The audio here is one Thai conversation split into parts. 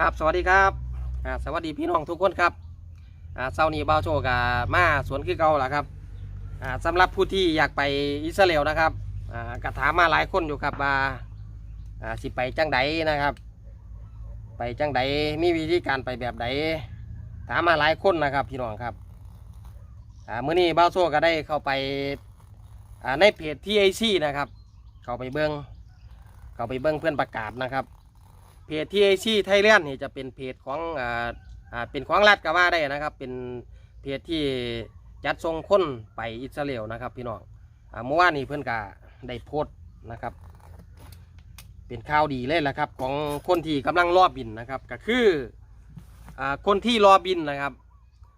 ครับสวัสดีครับอ่าสวัสดีพี่น้องทุกคนครับอ่าเช้านี้บ่าวโชกามาสวนคือเก่าล่ะครับอ่าสำหรับผู้ที่อยากไปอิสราเอลนะครับอ่ากระถามมาหลายคนอยู่ครับว่าอ่าสิไปจังใดนะครับ ไปจังใดมีวิธีการไปแบบใดถามมาหลายคนนะครับพี่น้องครับอ่ามื้อนี้บ่าวโชก็ได้เข้าไปอ่าในเพจ TAC นะครับ เข้าไปเบิ้งเข้าไปเบิ้งเพื่อนประกาศนะครับ เพจ TAC Thailand นี่จะเป็นเพจของอ่าอ่าเป็นของรัฐก็ว่าได้นะครับ เป็นเพจที่จัดส่งคนไปอิสราเอลนะครับพี่น้องอ่าเมื่อวานนี้เพื่อนก็ได้โพสต์นะครับ เป็นข่าวดีเลยละครับ ของคนที่กำลังรอบินนะครับ ก็คืออ่าคนที่รอบินนะครับ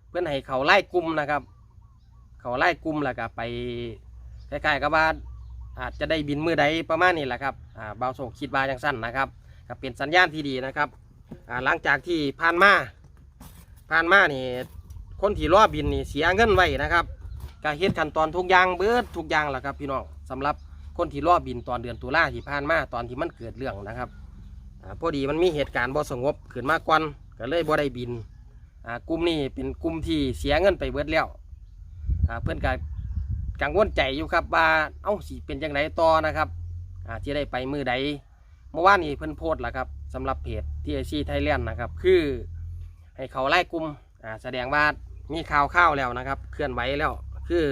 เพื่อนให้เขาไล่กลุ่มนะครับ เขาไล่กลุ่มแล้วก็ไปคล้ๆกับว่าอาจจะได้บินมือใดประมาณนี้แหละครับอ่าเบาโศกคิดว่าจังสั้นนะครับ ก็เป็นสัญญาณที่ดีนะครับหลังจากที่ผ่านมาผ่านมานี่คนที่รอบินนี่เสียเงินไว้นะครับก็เฮ็ดขั้นตอนทุกอย่างเบิดทุกอย่างแหละครับพี่น้องสำหรับคนที่รอบินตอนเดือนตุลาที่ผ่านมาตอนที่มันเกิดเรื่องนะครับอพอดีมันมีเหตุการณ์บ่สงบขึ้นมาก่อนก็เลยบ่ได้บินกลุ่มนี้เป็นกลุ่มที่เสียเงินไปเบิดแล้วเพื่อนก็กังวลใจอยู่ครับว่าเอ้าสิเป็นจังไดต่อนะครับที่ได้ไปมือใด เมื่อวานนี้เพิ่นโพสต์แล้วครับสำหรับเพจที่ไอซีไทยแลนด์นะครับ คือให้เขาไล่กลุ่มอ่าแสดงว่ามีข่าวข้าวแล้วนะครับ เคลื่อนไหวแล้ว คือ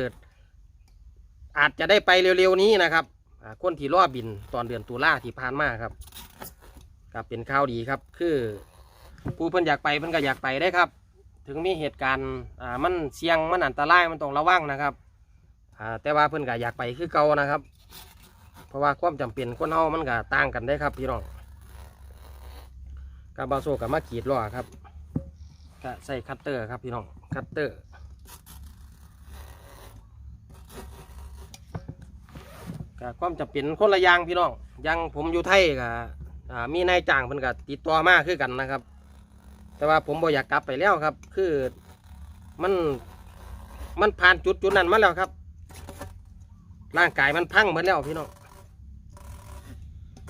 อาจจะได้ไปเร็วๆนี้นะครับอ่าคนที่รอบินตอนเดือนตุลาที่ผ่านมาครับก็เป็นข่าวดีครับ คือผู้เพิ่นอยากไปเพิ่นก็อยากไปได้ครับ ถึงมีเหตุการณ์อ่ามันเสี่ยงมันอันตรายมันต้องระวังนะครับอ่าแต่ว่าเพิ่นก็อยากไปคือเก่านะครับ เพราะว่าความจำเป็นคนเฮามันก็ต่างกันได้ครับพี่น้องกับบาโซกับมากรีดล้อครับก็ใส่คัตเตอร์ครับพี่น้องคัตเตอร์ก็ความจำเป็นคนละอย่างพี่น้องยังผมอยู่ไทยก็อ่ามีนายจ้างเพิ่นก็ติดต่อมาคือกันนะครับ แต่ว่าผมบ่อยากกลับไปแล้วครับ คือมันมันผ่านจุดจุดนั้นมาแล้วครับ ร่างกายมันพังหมดแล้วพี่น้อง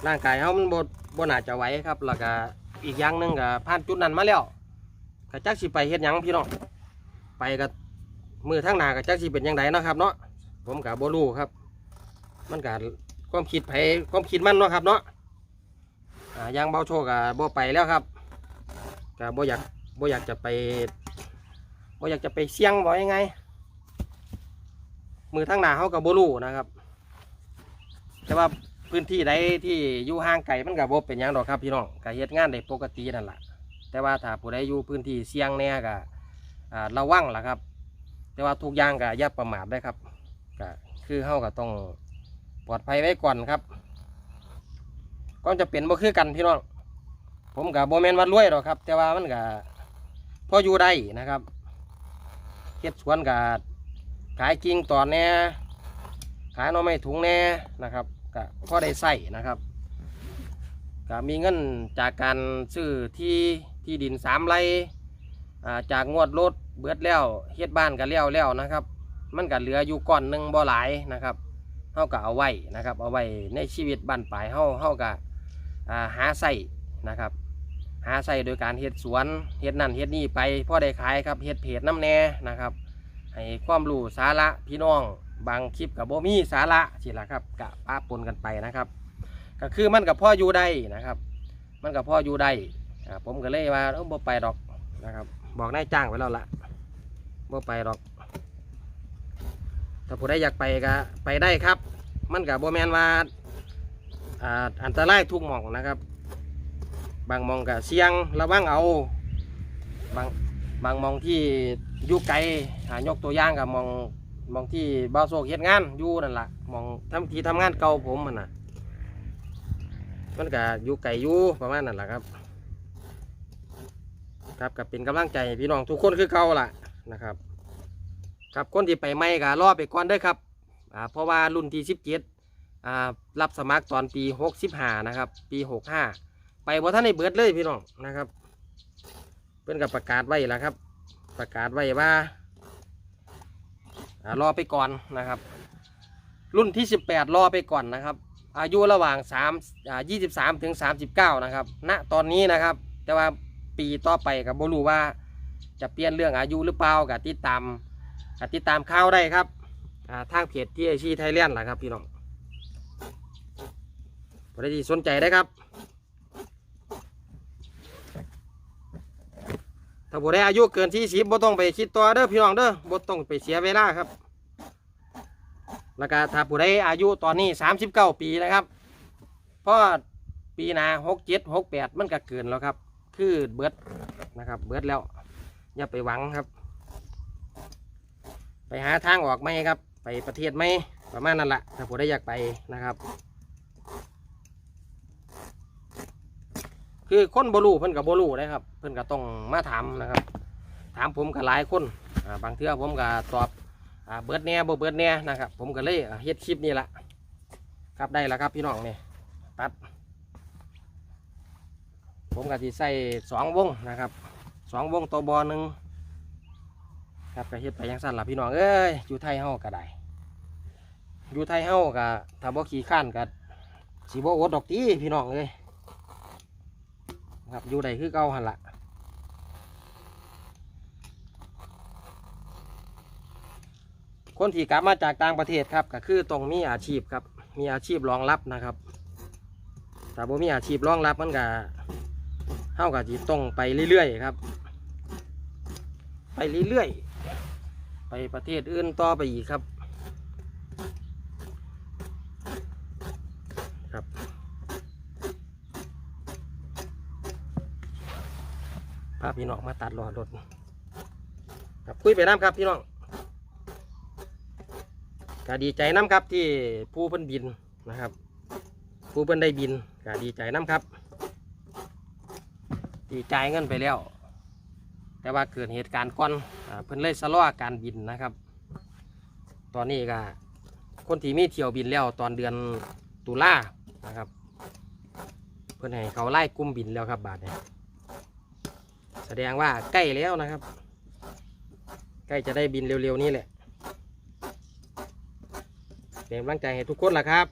ร่างกายเขามันบดบน่าจะไหวครับ แล้วก็อีกอย่างหนึ่งก็ผ่านจุดนั้นมาแล้วก็จักสิไปเฮ็ดหยังพี่น้องไปก็มือทั้งหนาก็จักสิเป็นยังไงเนาะครับ เนาะผมกับโบลูครับ มันก็ความคิดไผความคิดมันเนาะครับ เนาะย่างเบาโชกับโบไปแล้วครับก็บ่อยากบ่อยากจะไปบ่อยากจะไปเสี่ยงบ่ยังไง มือทั้งหนาเขากับโบลูนะครับ แต่ว่า พื้นที่ใดที่อยู่ห่างไกลมันก็บ่เป็นหยังดอกครับพี่น้องก็เฮ็ดงานได้ปกตินั่นแหละแต่ว่าถ้าผู้ใดอยู่พื้นที่เสี่ยงแน่ก็อ่าระวังล่ะครับ แต่ว่าทุกอย่างก็อย่าประมาทได้ครับก็คือเฮาก็ต้องปลอดภัยไว้ก่อนครับก็จะเป็นบ่คือกันพี่น้องผมก็บ่แมนว่ารวยหรอกครับ แต่ว่ามันก็พออยู่ได้นะครับเฮ็ดสวนก็ขายกิ่งตอนแน่ขายหน่อไม้ถุงแน่นะครับ ก็พอได้ใส่นะครับก็มีเงินจากการซื้อที่ที่ดินสามไร่อ่าจากงวดรถเบิดแล้วเฮ็ดบ้านก็แล้วแล้วนะครับ มันก็เหลืออยู่ก้อนหนึ่งบ่หลายนะครับเฮาก็เอาไว้นะครับ เอาไว้ในชีวิตบ้านปลายเฮาเฮาก็อ่าหาใส่นะครับ หาใส่โดยการเฮ็ดสวนเฮ็ดนั่นเฮ็ดนี่ไปพอได้ขายครับเฮ็ดเพจน้ำแน่นะครับ ให้ความรู้สาระพี่น้อง บางคลิปกับโบมีสาระสิละครับกะป้าปนกันไปนะครับ ก็คือมันกับพ่ออยู่ได้นะครับ มันกับพ่ออยู่ได้ผมก็เลยว่าเออบ่ไปดอกนะครับ บอกนายจ้างไว้แล้วละบ่ไปดอก ถ้าผู้ใดอยากไปก็ไปได้ครับ มันกับโบแมนว่าดอันตรายทุกหม่องนะครับ บางมองก็เสียงระวังเอาบางบางมองที่อยู่ไกลหายกตัวอย่างกับมอง มองที่บ้าวโศกเฮ็ดงานอยู่นั่นแหละมองทำที่ทำงานเก่าผมมันน่ะ มันก็อยู่ไกลอยู่ประมาณนั่นแหละครับ ครับกับเป็นกำลังใจให้พี่น้องทุกคนคือเก่าล่ะนะครับ ครับคนที่ไปไม่ก็รอไปก่อนเด้อครับอ่าเพราะว่ารุ่นที่สิบเจ็ดอ่ารับสมัครตอนปีหกสิบห้านะครับ ปีหกห้าไปบ่ท่านในเบิดเลยพี่น้องนะครับ เพื่อนกับประกาศไว้แล้วครับ ประกาศไว้ว่า รอไปก่อนนะครับ รุ่นที่ 18 รอไปก่อนนะครับ อายุระหว่าง3 23ถึง39 นะครับณตอนนี้นะครับ แต่ว่าปีต่อไปกับบรูว่าจะเปลี่ยนเรื่องอายุหรือเปล่ากับติดตามกับติดตามข่าวได้ครับทางเพจที่ไอชีไทยแลนด์ล่ะครับพี่น้องบริษัทสนใจได้ครับ ถ้าบ่ได้อายุเกินที่สิบบ่ต้องไปคิดตัวเด้อพี่น้องเด้อบ่ต้องไปเสียเวลาครับ แล้วก็ถ้าผู้ใดอายุตอนนี้สามสิบเก้าปีนะครับเพราะปีหนาหกเจ็ดหกแปดมันก็เกินแล้วครับ คือเบิดนะครับ เบิดแล้ว อย่าไปหวังครับ ไปหาทางออกไหมครับ ไปประเทศไหมประมาณนั้นแหละถ้าผู้ใดอยากไปนะครับ คือคนบรูเพิ่นกับบรูนะครับ เพิ่นก็ต้องมาถามนะครับ ถามผมกับหลายคนบางเทื่อผมก็ตอบเบิดแหน่บ่เบิดแหน่นะครับ ผมก็เลยอ่เฮ็ดคลิปนี่แหละครับได้แล้วครับพี่น้องนี่ตัด ผมก็ที่ใส่สองวงนะครับสองวงตัวบอหนึ่งครับก็เฮ็ดไปยังสั้นละพี่น้องเอ้ยอยู่ไทยเฮาก็ได้อยู่ไทยเฮาก็ถ้าบ่ขี้ข้านก็สิบ่อดดอกตีพี่น้องเอ้ย ครับอยู่ใดคือเก่าหันละคนที่กลับมาจากต่างประเทศครับก็คือต้องมีอาชีพครับ มีอาชีพรองรับนะครับแต่บ่มีอาชีพรองรับมันก็เท่ากับที่ต้องไปเรื่อยๆครับ ไปเรื่อยๆไปประเทศอื่นต่อไปอีกครับครับ พาพี่น้องมาตัดรอดรถครับคุยไปน้ำครับพี่น้องก็ดีใจน้ำครับที่ผู้เพิ่นบินนะครับ ผู้เพิ่นได้บินก็ดีใจน้ำครับดีใจเงินไปแล้ว แต่ว่าเกิดเหตุการณ์ก่อนอเพิ่นเลยสะล้อการบินนะครับ ตอนนี้ก็คนที่มีเที่ยวบินแล้วตอนเดือนตุลานะครับ เพิ่อนให้เขาไล่กลุ่มบินแล้วครับบาทเนี่ย แสดงว่าใกล้แล้วนะครับ ใกล้จะได้บินเร็วๆนี้แหละเป็นกำลังใจให้ทุกคนล่ะครับ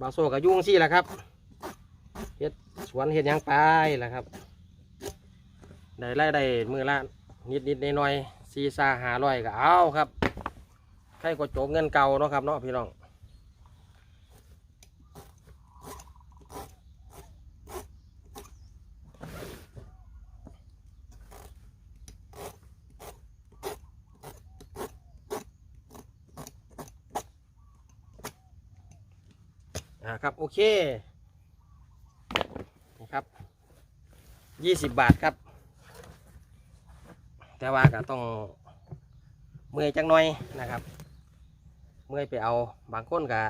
บาโซกับยุ่งซี่แหละครับเฮ็ดสวนเฮ็ดยังไปล่ะครับได้ไล่ได้มือละนิดนิดๆหน้อยๆซีซาหาร้อยก็เอาครับใครก็โจกเงินเก่าเนาะครับเนาะพี่น้อง อ่าครับโอเคนี่ครับยี่สิบบาทครับ แต่ว่าก็ต้องเมื่อยจังหน่อยนะครับ เมื่อยไปเอาบางคนก็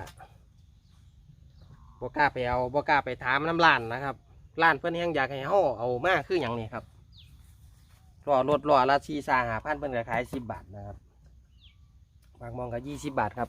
บกล้าไปเอาบกล้าไปถามน้ำร้านนะครับร้านเพื่อนยังอยากให้เฮาเอามากคืออย่างนี้ครับรอรถรอละชีสาหาพันเพื่อนก็ขายสิบบาทนะครับบางมองก็ยี่สิบบาทครับ